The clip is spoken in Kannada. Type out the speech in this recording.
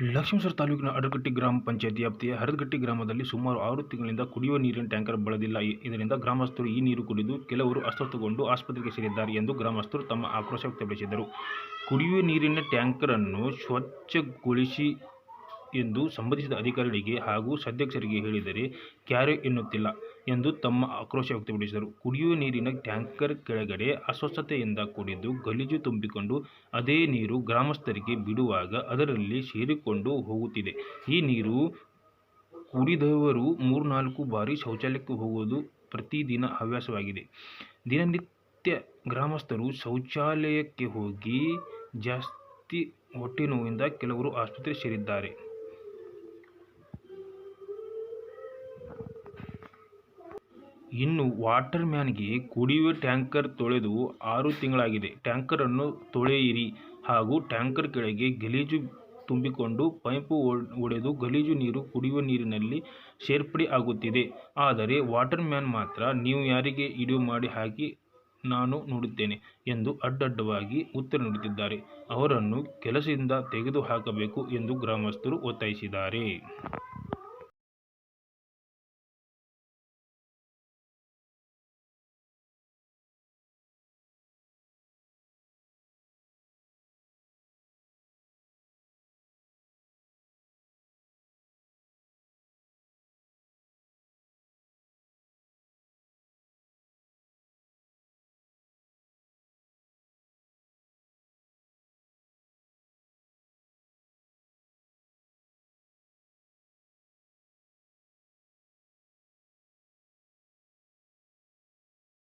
ಲಕ್ಷ್ಮೇಶ್ವರ ತಾಲೂಕಿನ ಅಡಗಟ್ಟಿ ಗ್ರಾಮ ಪಂಚಾಯತ್ ವ್ಯಾಪ್ತಿಯ ಹರದಗಟ್ಟಿ ಗ್ರಾಮದಲ್ಲಿ ಸುಮಾರು ಆರು ತಿಂಗಳಿಂದ ಕುಡಿಯುವ ನೀರಿನ ಟ್ಯಾಂಕರ್ ಬಳದಿಲ್ಲ. ಇದರಿಂದ ಗ್ರಾಮಸ್ಥರು ಈ ನೀರು ಕುಡಿದು ಕೆಲವರು ಅಸ್ವಸ್ಥಗೊಂಡು ಆಸ್ಪತ್ರೆಗೆ ಸೇರಿದ್ದಾರೆ ಎಂದು ಗ್ರಾಮಸ್ಥರು ತಮ್ಮ ಆಕ್ರೋಶ ವ್ಯಕ್ತಪಡಿಸಿದರು. ಕುಡಿಯುವ ನೀರಿನ ಟ್ಯಾಂಕರನ್ನು ಸ್ವಚ್ಛಗೊಳಿಸಿ ಎಂದು ಸಂಬಂಧಿಸಿದ ಅಧಿಕಾರಿಗಳಿಗೆ ಹಾಗೂ ಸದಸ್ಯರಿಗೆ ಹೇಳಿದರೆ ಕ್ಯಾರೆ ಎನ್ನುತ್ತಿಲ್ಲ. ಎಂದು ತಮ್ಮ ಆಕ್ರೋಶ ವ್ಯಕ್ತಪಡಿಸಿದರು. ಕುಡಿಯುವ ನೀರಿನ ಟ್ಯಾಂಕರ್ ಕೆಳಗಡೆ ಅಸ್ವಸ್ಥತೆಯಿಂದ ಕೂಡಿದ್ದು ಗಲೀಜು ತುಂಬಿಕೊಂಡು ಅದೇ ನೀರು ಗ್ರಾಮಸ್ಥರಿಗೆ ಬಿಡುವಾಗ ಅದರಲ್ಲಿ ಸೇರಿಕೊಂಡು ಹೋಗುತ್ತಿದೆ. ಈ ನೀರು ಕುಡಿದವರು ಮೂರ್ನಾಲ್ಕು ಬಾರಿ ಶೌಚಾಲಯಕ್ಕೆ ಹೋಗುವುದು ಪ್ರತಿದಿನ ಹವ್ಯಾಸವಾಗಿದೆ. ದಿನನಿತ್ಯ ಗ್ರಾಮಸ್ಥರು ಶೌಚಾಲಯಕ್ಕೆ ಹೋಗಿ ಜಾಸ್ತಿ ಹೊಟ್ಟೆ ನೋವಿಂದ ಕೆಲವರು ಆಸ್ಪತ್ರೆ ಸೇರಿದ್ದಾರೆ. ಇನ್ನು ವಾಟರ್ ಮ್ಯಾನ್ಗೆ ಕುಡಿಯುವ ಟ್ಯಾಂಕರ್ ತೊಳೆದು ಆರು ತಿಂಗಳಾಗಿದೆ. ಟ್ಯಾಂಕರನ್ನು ತೊಳೆಯಿರಿ ಹಾಗೂ ಟ್ಯಾಂಕರ್ ಕೆಳಗೆ ಗಲೀಜು ತುಂಬಿಕೊಂಡು ಪೈಪು ಒಡೆದು ಗಲೀಜು ನೀರು ಕುಡಿಯುವ ನೀರಿನಲ್ಲಿ ಸೇರ್ಪಡೆ ಆಗುತ್ತಿದೆ. ಆದರೆ ವಾಟರ್ ಮ್ಯಾನ್ ಮಾತ್ರ ನೀವು ಯಾರಿಗೆ ವಿಡಿಯೋ ಮಾಡಿ ಹಾಕಿ ನಾನು ನೋಡುತ್ತೇನೆ ಎಂದು ಅಡ್ಡಡ್ಡವಾಗಿ ಉತ್ತರ ನೀಡುತ್ತಿದ್ದಾರೆ. ಅವರನ್ನು ಕೆಲಸದಿಂದ ತೆಗೆದುಹಾಕಬೇಕು ಎಂದು ಗ್ರಾಮಸ್ಥರು ಒತ್ತಾಯಿಸಿದ್ದಾರೆ.